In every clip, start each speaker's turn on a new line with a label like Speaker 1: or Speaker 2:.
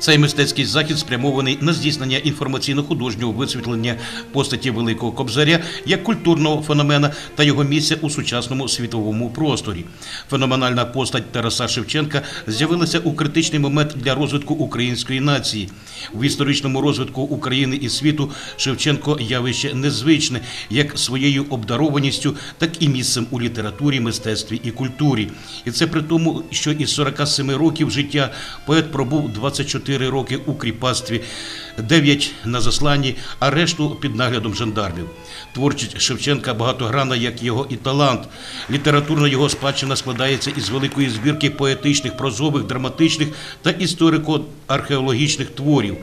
Speaker 1: Цей мистецький захід спрямований на здійснення інформаційно-художнього висвітлення постаті Великого Кобзаря як культурного феномена та його місця у сучасному світовому просторі. Феноменальна постать Тараса Шевченка з'явилася у критичний момент для розвитку української нації. В історичному розвитку України і світу Шевченко явище незвичне як своєю обдарованістю, так і місцем у літературі, мистецтві і культурі. І це при тому, що із 47 років життя поет пробув 24 роки у кріпацтві, 9 на засланні, а решту під наглядом жандармів. Творчість Шевченка багатогранна, як його і талант. Літературна його спадщина складається із великої збірки поетичних, прозових, драматичних та історико-археологічних творів.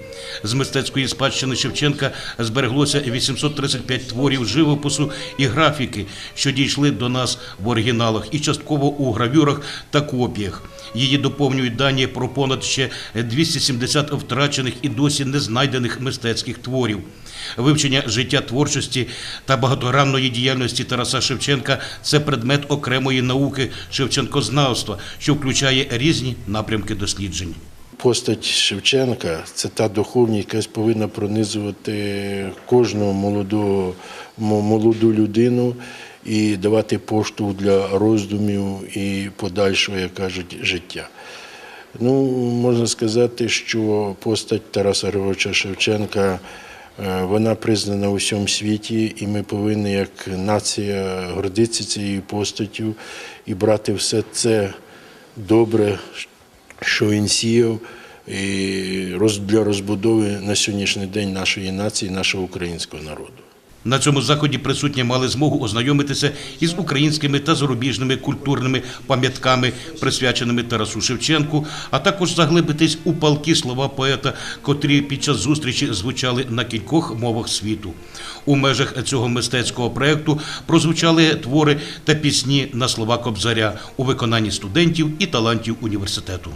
Speaker 1: З мистецької спадщини Шевченка збереглося 835 творів живопису і графіки, що дійшли до нас в оригіналах і частково у гравюрах та копіях. Її доповнюють дані про понад ще 270 втрачених і досі не знайдених мистецьких творів. Вивчення життя творчості та багатогранної діяльності Тараса Шевченка це предмет окремої науки Шевченкознавства, що включає різні напрямки досліджень.
Speaker 2: Постать Шевченка це та духовність, яка повинна пронизувати кожну молоду, молоду людину і давати поштовх для роздумів і подальшого, як кажуть, життя. Ну, можна сказати, що постать Тараса Григоровича Шевченка е, вона признана у всьому світі, і ми повинні як нація гордитися цією постаттю і брати все це добре, що він сіяв для розбудови на сьогоднішній день нашої нації, нашого українського народу.
Speaker 1: На цьому заході присутні мали змогу ознайомитися із українськими та зарубіжними культурними пам'ятками, присвяченими Тарасу Шевченку, а також заглибитись у палкі слова поета, котрі під час зустрічі звучали на кількох мовах світу. У межах цього мистецького проєкту прозвучали твори та пісні на слова Кобзаря у виконанні студентів і талантів університету.